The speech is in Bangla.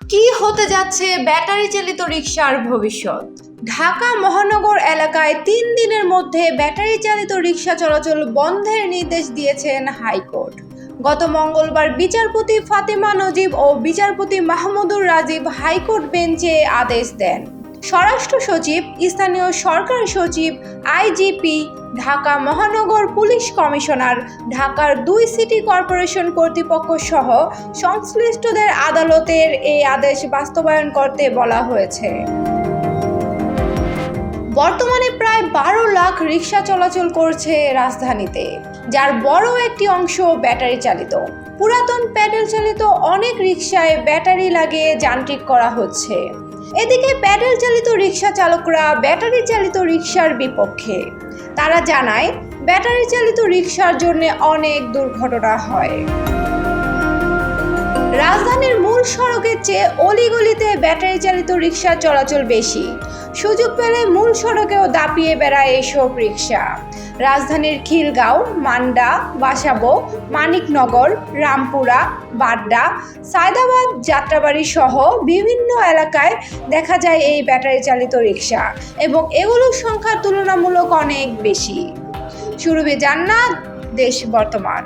কি হতে যাচ্ছে ব্যাটারি চালিত রিক্সার ভবিষ্যৎ? ঢাকা মহানগর এলাকায় তিন দিনের মধ্যে ব্যাটারি চালিত রিক্সা চলাচল বন্ধের নির্দেশ দিয়েছেন হাইকোর্ট। গত মঙ্গলবার বিচারপতি ফাতেমা নজিব ও বিচারপতি মাহমুদুর রাজীব হাইকোর্ট বেঞ্চে আদেশ দেন। স্বরাষ্ট্র সচিব, স্থানীয় সরকার সচিব, আইজিপি, ঢাকা মহানগর পুলিশ কমিশনার, ঢাকার দুই সিটি কর্পোরেশন কর্তৃপক্ষ সহ সংশ্লিষ্টদের আদালতের এই আদেশ বাস্তবায়ন করতে বলা হয়েছে। বর্তমানে প্রায় বারো লাখ রিক্সা চলাচল করছে রাজধানীতে, যার বড় একটি অংশ ব্যাটারি চালিত। পুরাতন প্যাডেল চালিত অনেক রিক্সায় ব্যাটারি লাগিয়ে যান্ত্রিক করা হচ্ছে। এদিকে প্যাডেল চালিত রিক্সা চালকরা ব্যাটারি চালিত রিক্সার বিপক্ষে। তারা জানায়, ব্যাটারি চালিত রিক্সার জন্য অনেক দুর্ঘটনা হয়। রাজধানীর মূল সড়কের চেয়ে অলিগলিতে ব্যাটারি চালিত রিক্সা চলাচল বেশি। সুযোগ পেলে মূল সড়কেও দাপিয়ে বেড়ায় এসব রিক্সা রাজধানীর খিলগাঁও, মান্ডা, বাসাবো, মানিকনগর, রামপুরা, বাড্ডা, সায়দাবাদ, যাত্রাবাড়ি সহ বিভিন্ন এলাকায় দেখা যায় এই ব্যাটারি চালিত রিক্সা এবং এগুলোর সংখ্যা তুলনামূলক অনেক বেশি। সুরভি জান্নাত, দেশ বর্তমান।